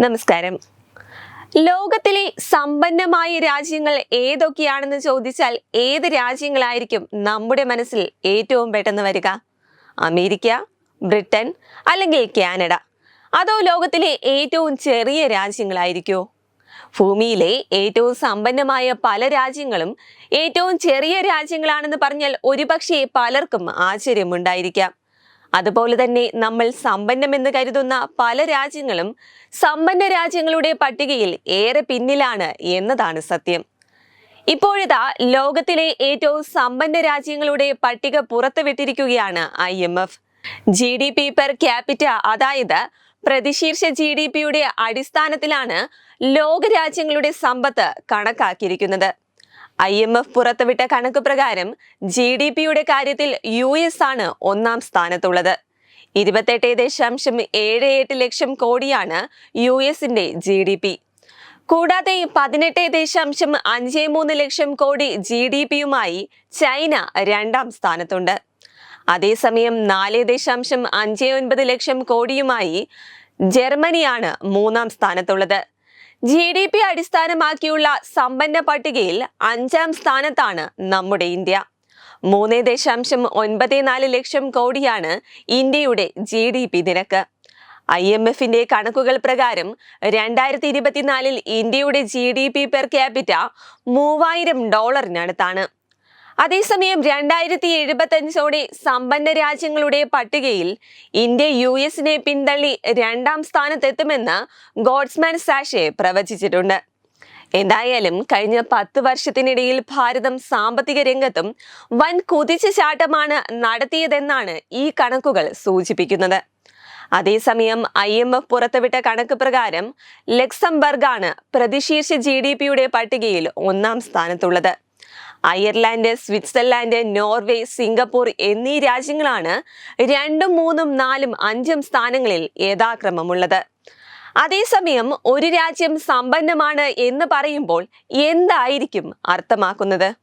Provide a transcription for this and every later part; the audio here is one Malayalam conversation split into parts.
നമസ്കാരം. ലോകത്തിലെ സമ്പന്നമായ രാജ്യങ്ങൾ ഏതൊക്കെയാണെന്ന് ചോദിച്ചാൽ ഏത് രാജ്യങ്ങളായിരിക്കും നമ്മുടെ മനസ്സിൽ ഏറ്റവും പെട്ടെന്ന് വരിക? അമേരിക്ക ബ്രിട്ടൻ അല്ലെങ്കിൽ കാനഡ. അതോ ലോകത്തിലെ ഏറ്റവും ചെറിയ രാജ്യങ്ങളായിരിക്കോ? ഭൂമിയിലെ ഏറ്റവും സമ്പന്നമായ പല രാജ്യങ്ങളും ഏറ്റവും ചെറിയ രാജ്യങ്ങളാണെന്ന് പറഞ്ഞാൽ ഒരുപക്ഷെ പലർക്കും ആശ്ചര്യമുണ്ടായിരിക്കാം. അതുപോലെ തന്നെ നമ്മൾ സമ്പന്നമെന്ന് കരുതുന്ന പല രാജ്യങ്ങളും സമ്പന്ന രാജ്യങ്ങളുടെ പട്ടികയിൽ ഏറെ പിന്നിലാണ് എന്നതാണ് സത്യം. ഇപ്പോഴിതാ ലോകത്തിലെ ഏറ്റവും സമ്പന്ന രാജ്യങ്ങളുടെ പട്ടിക പുറത്തുവിട്ടിരിക്കുകയാണ് I M F. G D P per capita അതായത് പ്രതിശീർഷ ജി ഡി പിയുടെ അടിസ്ഥാനത്തിലാണ് ലോകരാജ്യങ്ങളുടെ സമ്പത്ത് കണക്കാക്കിയിരിക്കുന്നത്. ഐ എം എഫ് പുറത്തുവിട്ട കണക്ക് പ്രകാരം ജി ഡി പിയുടെ കാര്യത്തിൽ യു എസ് ആണ് ഒന്നാം സ്ഥാനത്തുള്ളത്. ഇരുപത്തെട്ട് ദശാംശം ഏഴ് എട്ട് ലക്ഷം കോടിയാണ് യു എസിന്റെ ജി ഡി പി. കൂടാതെ പതിനെട്ട് ദശാംശം അഞ്ച് മൂന്ന് ലക്ഷം കോടി ജി ഡി പിയുമായി ചൈന രണ്ടാം സ്ഥാനത്തുണ്ട്. അതേസമയം നാല് ദശാംശം അഞ്ച് ഒൻപത് ലക്ഷം കോടിയുമായി ജർമ്മനിയാണ് മൂന്നാം സ്ഥാനത്തുള്ളത്. ജി ഡി പി അടിസ്ഥാനമാക്കിയുള്ള സമ്പന്ന പട്ടികയിൽ അഞ്ചാം സ്ഥാനത്താണ് നമ്മുടെ ഇന്ത്യ. മൂന്ന് ദശാംശം ഒൻപത് നാല് ലക്ഷം കോടിയാണ് ഇന്ത്യയുടെ ജി ഡി പി നിരക്ക്. ഐ എം എഫിന്റെ കണക്കുകൾ പ്രകാരം രണ്ടായിരത്തി ഇരുപത്തിനാലിൽ ഇന്ത്യയുടെ G D P per capita മൂവായിരം ഡോളറിനടുത്താണ്. അതേസമയം രണ്ടായിരത്തി എഴുപത്തഞ്ചോടെ സമ്പന്ന രാജ്യങ്ങളുടെ പട്ടികയിൽ ഇന്ത്യ യു എസിനെ പിന്തള്ളി രണ്ടാം സ്ഥാനത്തെത്തുമെന്ന് ഗോഡ്സ്മാൻ സാഷെ പ്രവചിച്ചിട്ടുണ്ട്. എന്തായാലും കഴിഞ്ഞ പത്ത് വർഷത്തിനിടയിൽ ഭാരതം സാമ്പത്തിക രംഗത്തും വൻ കുതിച്ചുചാട്ടമാണ് നടത്തിയതെന്നാണ് ഈ കണക്കുകൾ സൂചിപ്പിക്കുന്നത്. അതേസമയം ഐ എം എഫ് പുറത്തുവിട്ട കണക്ക് പ്രകാരം ലക്സംബർഗാണ് പ്രതിശീർഷ ജി ഡി പിയുടെ പട്ടികയിൽ ഒന്നാം സ്ഥാനത്തുള്ളത്. അയർലാൻഡ് സ്വിറ്റ്സർലാൻഡ് നോർവേ സിംഗപ്പൂർ എന്നീ രാജ്യങ്ങളാണ് രണ്ടും മൂന്നും നാലും അഞ്ചും സ്ഥാനങ്ങളിൽ യഥാക്രമമുള്ളത്. അതേസമയം ഒരു രാജ്യം സമ്പന്നമാണ് എന്ന് പറയുമ്പോൾ എന്തായിരിക്കും അർത്ഥമാക്കുന്നത്?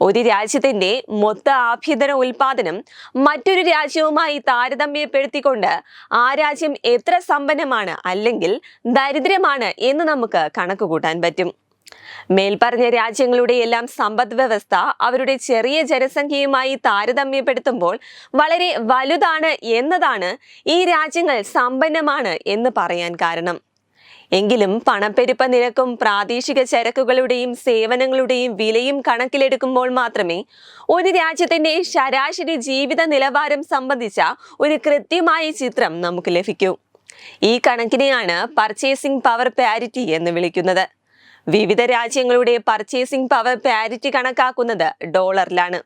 ഒരു രാജ്യത്തിന്റെ മൊത്ത ആഭ്യന്തര ഉൽപാദനം മറ്റൊരു രാജ്യവുമായി താരതമ്യപ്പെടുത്തിക്കൊണ്ട് ആ രാജ്യം എത്ര സമ്പന്നമാണ് അല്ലെങ്കിൽ ദരിദ്രമാണ് എന്ന് നമുക്ക് കണക്കുകൂട്ടാൻ പറ്റും. മേൽപ്പറഞ്ഞ രാജ്യങ്ങളുടെ എല്ലാം സമ്പദ് വ്യവസ്ഥ അവരുടെ ചെറിയ ജനസംഖ്യയുമായി താരതമ്യപ്പെടുത്തുമ്പോൾ വളരെ വലുതാണ് എന്നതാണ് ഈ രാജ്യങ്ങൾ സമ്പന്നമാണ് എന്ന് പറയാൻ കാരണം. എങ്കിലും പണപ്പെരുപ്പ നിരക്കും പ്രാദേശിക ചരക്കുകളുടെയും സേവനങ്ങളുടെയും വിലയും കണക്കിലെടുക്കുമ്പോൾ മാത്രമേ ഒരു രാജ്യത്തിന്റെ ശരാശരി ജീവിത നിലവാരം സംബന്ധിച്ച ഒരു കൃത്യമായ ചിത്രം നമുക്ക് ലഭിക്കൂ. ഈ കണക്കിനെയാണ് പർച്ചേസിംഗ് പവർ പാരിറ്റി എന്ന് വിളിക്കുന്നത്. വിവിധ രാജ്യങ്ങളുടെ പർച്ചേസിംഗ് പവർ പാരിറ്റി കണക്കാക്കുന്നത് ഡോളറിലാണ്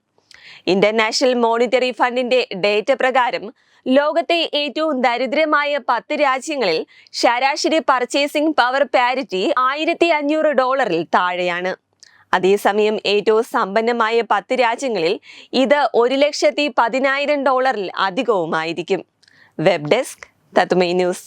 ഇന്റർനാഷണൽ മോണിറ്ററി ഫണ്ടിന്റെ ഡേറ്റ പ്രകാരം ലോകത്തെ ഏറ്റവും ദരിദ്രമായ പത്ത് രാജ്യങ്ങളിൽ ശരാശരി പർച്ചേസിംഗ് പവർ പാരിറ്റി ആയിരത്തി അഞ്ഞൂറ് ഡോളറിൽ താഴെയാണ്. അതേസമയം ഏറ്റവും സമ്പന്നമായ പത്ത് രാജ്യങ്ങളിൽ ഇത് ഒരു ലക്ഷത്തി പതിനായിരം ഡോളറിൽ അധികവുമായിരിക്കും. Web desk തത്മൈ news